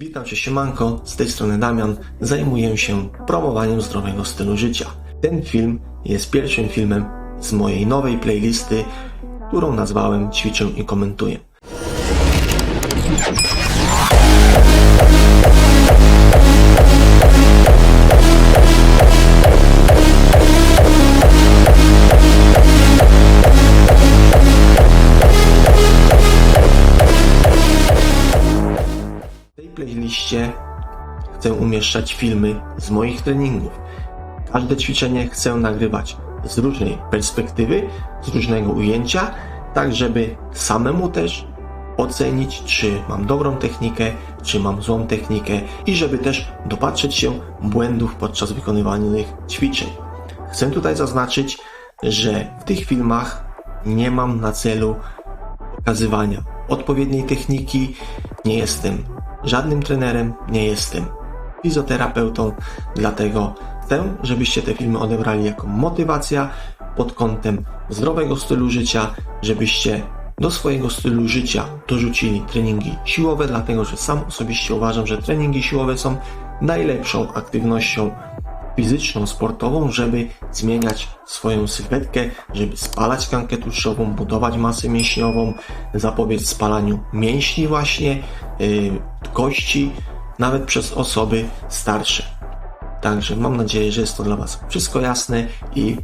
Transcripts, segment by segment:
Witam Cię siemanko, z tej strony Damian. Zajmuję się promowaniem zdrowego stylu życia. Ten film jest pierwszym filmem z mojej nowej playlisty, którą nazwałem Ćwiczę i komentuję. Chcę umieszczać filmy z moich treningów. Każde ćwiczenie chcę nagrywać z różnej perspektywy, z różnego ujęcia, tak żeby samemu też ocenić, czy mam dobrą technikę, czy mam złą technikę i żeby też dopatrzeć się błędów podczas wykonywanych ćwiczeń. Chcę tutaj zaznaczyć, że w tych filmach nie mam na celu pokazywania odpowiedniej techniki. Nie jestem żadnym trenerem, nie jestem. Fizjoterapeutą, dlatego chcę, żebyście te filmy odebrali jako motywacja pod kątem zdrowego stylu życia, żebyście do swojego stylu życia dorzucili treningi siłowe, dlatego że sam osobiście uważam, że treningi siłowe są najlepszą aktywnością fizyczną, sportową, żeby zmieniać swoją sylwetkę, żeby spalać tkankę tłuszczową, budować masę mięśniową, zapobiec spalaniu mięśni właśnie, yy, kości, nawet przez osoby starsze. Także mam nadzieję, że jest to dla Was wszystko jasne i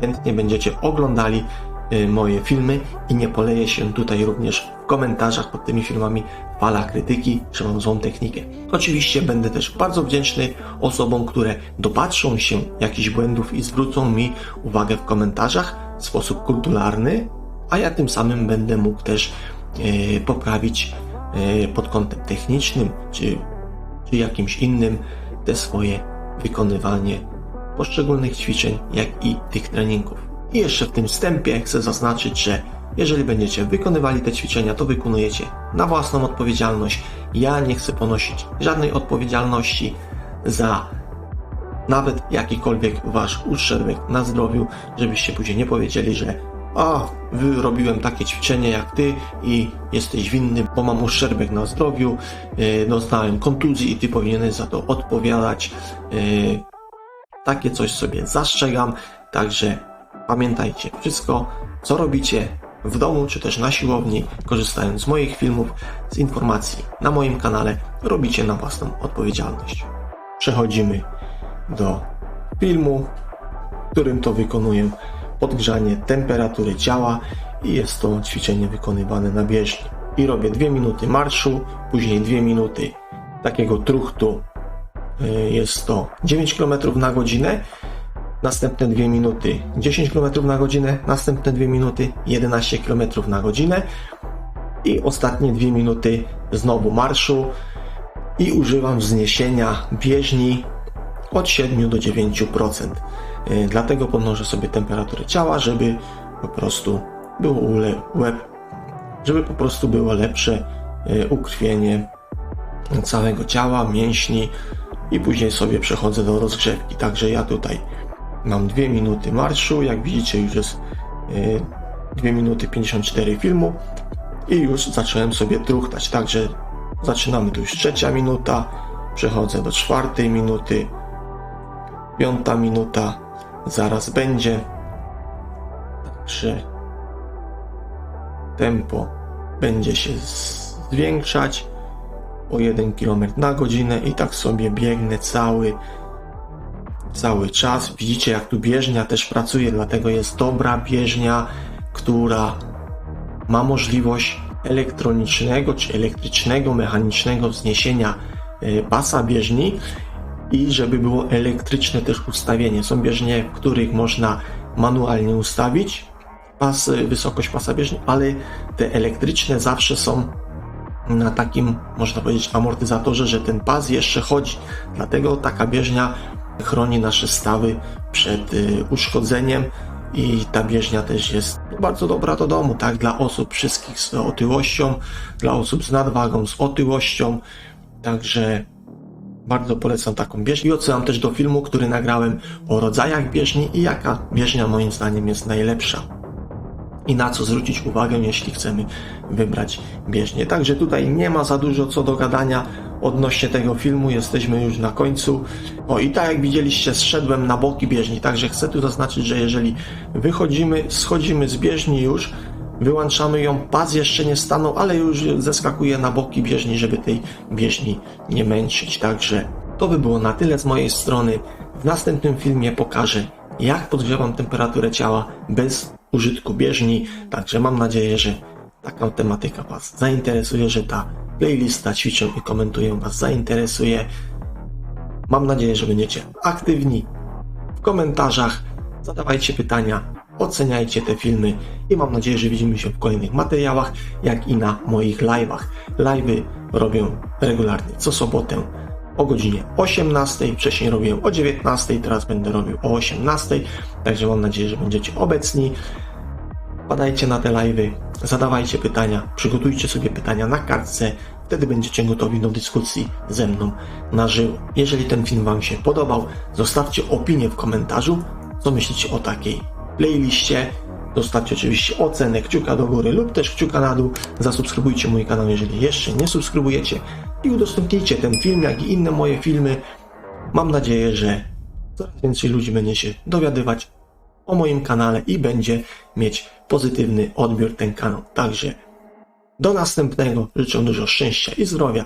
chętnie będziecie oglądali y, moje filmy i nie poleje się tutaj również w komentarzach pod tymi filmami fala krytyki, że mam złą technikę. Oczywiście będę też bardzo wdzięczny osobom, które dopatrzą się jakichś błędów i zwrócą mi uwagę w komentarzach w sposób kulturalny, a ja tym samym będę mógł też y, poprawić y, pod kątem technicznym czy, czy jakimś innym te swoje wykonywanie poszczególnych ćwiczeń, jak i tych treningów. I jeszcze w tym wstępie chcę zaznaczyć, że jeżeli będziecie wykonywali te ćwiczenia, to wykonujecie na własną odpowiedzialność. Ja nie chcę ponosić żadnej odpowiedzialności za nawet jakikolwiek wasz uszczerbek na zdrowiu, żebyście później nie powiedzieli, że a, wyrobiłem takie ćwiczenie jak ty i jesteś winny, bo mam uszczerbek na zdrowiu, yy, doznałem kontuzji i ty powinieneś za to odpowiadać. Yy, takie coś sobie zastrzegam, także pamiętajcie, wszystko co robicie w domu czy też na siłowni, korzystając z moich filmów, z informacji na moim kanale, robicie na własną odpowiedzialność. Przechodzimy do filmu, w którym to wykonuję podgrzanie temperatury ciała i jest to ćwiczenie wykonywane na bieżni. I robię 2 minuty marszu, później 2 minuty takiego truchtu Y, jest to 9 km na godzinę, następne 2 minuty 10 km na godzinę, następne 2 minuty 11 km na godzinę i ostatnie 2 minuty znowu marszu i używam wzniesienia bieżni od 7 do 9%. Y, Dlatego podnoszę sobie temperaturę ciała, żeby po prostu było łeb, żeby po prostu było lepsze y, ukrwienie całego ciała, mięśni, i później sobie przechodzę do rozgrzewki. Także ja tutaj mam 2 minuty marszu, jak widzicie już jest 2 minuty 54 filmu i już zacząłem sobie truchtać. Także zaczynamy. Tu już trzecia minuta, przechodzę do czwartej minuty, piąta minuta, zaraz będzie. Także tempo będzie się zwiększać o 1 km na godzinę i tak sobie biegnę cały cały czas. Widzicie jak tu bieżnia też pracuje, dlatego jest dobra bieżnia, która ma możliwość elektronicznego czy elektrycznego, mechanicznego wzniesienia e, pasa bieżni i żeby było elektryczne też ustawienie. Są bieżnie, w których można manualnie ustawić pas, wysokość pasa bieżni, ale te elektryczne zawsze są na takim, można powiedzieć, amortyzatorze, że ten pas jeszcze chodzi. Dlatego taka bieżnia chroni nasze stawy przed y, uszkodzeniem i ta bieżnia też jest bardzo dobra do domu, tak, dla osób wszystkich z otyłością, dla osób z nadwagą, z otyłością, także bardzo polecam taką bieżnię i odsyłam też do filmu, który nagrałem o rodzajach bieżni i jaka bieżnia moim zdaniem jest najlepsza i na co zwrócić uwagę, jeśli chcemy wybrać bieżnię. Także tutaj nie ma za dużo co do gadania. Odnośnie tego filmu. Jesteśmy już na końcu. O i tak jak widzieliście, zszedłem na boki bieżni, także chcę tu zaznaczyć, że jeżeli wychodzimy, schodzimy z bieżni już, wyłączamy ją, pas jeszcze nie stanął, ale już zeskakuje na boki bieżni, żeby tej bieżni nie męczyć. Także to by było na tyle z mojej strony. W następnym filmie pokażę, jak podgrzewam temperaturę ciała bez użytku bieżni. Także mam nadzieję, że taka tematyka Was zainteresuje, że ta playlista ćwiczę i komentuję Was zainteresuje. Mam nadzieję, że będziecie aktywni w komentarzach, zadawajcie pytania, oceniajcie te filmy i mam nadzieję, że widzimy się w kolejnych materiałach, jak i na moich live'ach. Live'y robię regularnie co sobotę o godzinie 18, wcześniej robiłem o 19, teraz będę robił o 18, także mam nadzieję, że będziecie obecni. Padajcie na te live'y, zadawajcie pytania, przygotujcie sobie pytania na kartce, wtedy będziecie gotowi do dyskusji ze mną na żywo. Jeżeli ten film Wam się podobał, zostawcie opinię w komentarzu, co myślicie o takiej playliście. Zostawcie oczywiście ocenę, kciuka do góry lub też kciuka na dół. Zasubskrybujcie mój kanał, jeżeli jeszcze nie subskrybujecie i udostępnijcie ten film, jak i inne moje filmy. Mam nadzieję, że coraz więcej ludzi będzie się dowiadywać o moim kanale i będzie mieć pozytywny odbiór ten kanał. Także do następnego życzę dużo szczęścia i zdrowia.